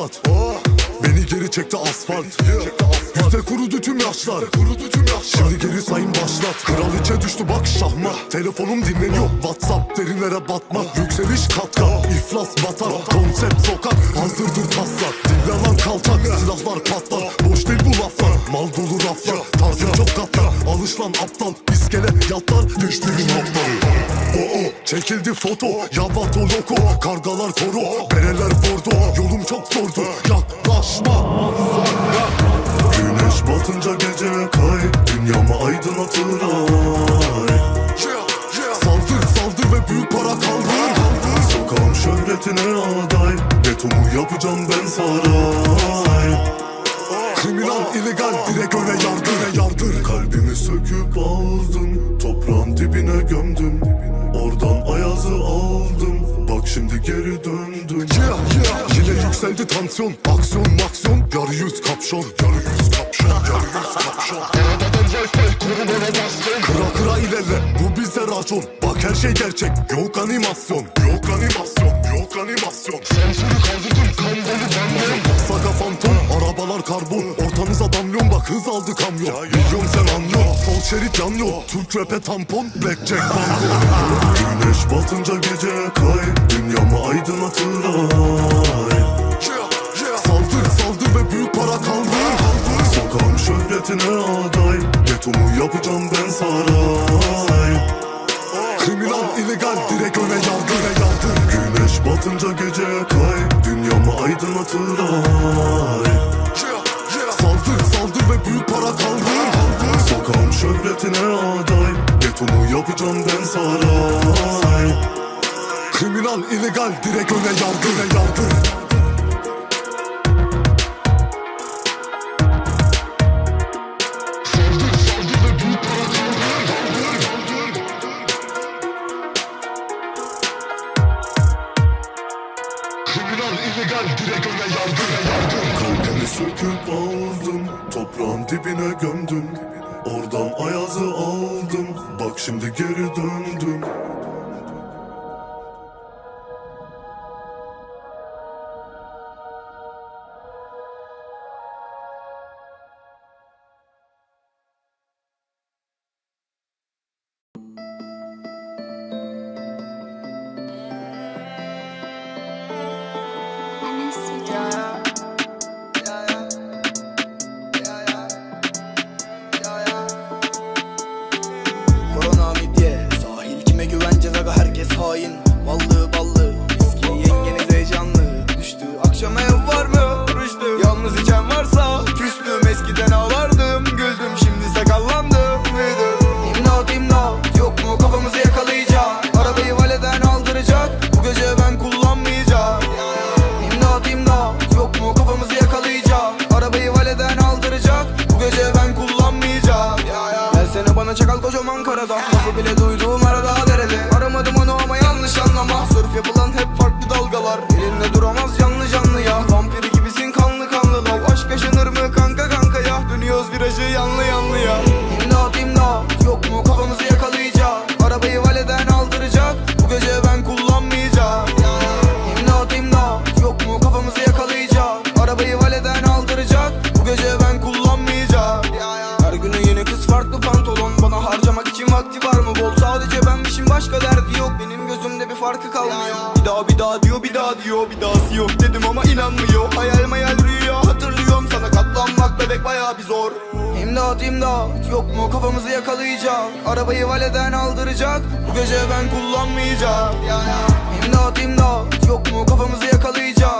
maksat Beni geri çekti asfalt. Yüzde kurudu tüm yaşlar. Şimdi geri sayım başlat. Kraliçe düştü bak şahma. Telefonum dinleniyor. Whatsapp derinlere batma. Yükseliş kat kat. İflas batar. Konsept sokak. Hazırdır taslar Dillalan kalçak silahlar patlar. Boş değil bu laflar. Mal dolu raflar. Tarzım çok katlar Alış lan aptal iskele yatlar Düştüğün hapları o o çekildi foto Yavato loko Kargalar koro Bereler bordo Yolum çok zordu. Yaklaşma. Güneş batınca gece kay Dünyamı aydınlatır ay. Saldır saldır ve büyük para kaldır Sokağım şöhretine aday Betomu yapacağım ben saray. Kriminal illegal direkt öne yardır Yükseldi tansiyon Aksiyon maksiyon. Yarı yüz kapşon Yarı yüz kapşon Yarı yüz kapşon. Kıra kıra ilerle bu bizde racon. Bak her şey gerçek yok animasyon Yok animasyon yok animasyon. Sensörü kaldırdım kan dolu bamyon Saga fantom arabalar karbon. Ortanıza damlyon bak hız aldı kamyon. Milyon sen anlıyor sol şerit yanıyor. Türk rap'e tampon blackjack banko. Güneş batınca gece kay Dünyamı aydınlatır ay Kriminal illegal direkt öne yardır yardır Güneş batınca gece kay Dünyamı aydınlatır ay Saldır saldır ve büyük para kaldır Sokağım şöhretine aday Betomu yapacağım ben saray. Kriminal illegal direkt öne yardır yardır Kriminal direkt Kalbimi söküp aldım Toprağın dibine gömdüm Oradan ayazı aldım Bak şimdi geri döndüm bana çakal kocaman karada Lafı bile duyduğum arada derede. Aramadım onu ama yanlış anlama. Sırf yapılan hep farklı dalgalar. Elinde duramaz daha diyor bir daha diyor Bir dahası yok dedim ama inanmıyor. Hayal mayal rüya hatırlıyorum Sana katlanmak bebek baya bir zor. İmdat imdat yok mu? Kafamızı yakalayacak. Arabayı valeden aldıracak. Bu gece ben kullanmayacağım. İmdat imdat yok mu? Kafamızı yakalayacak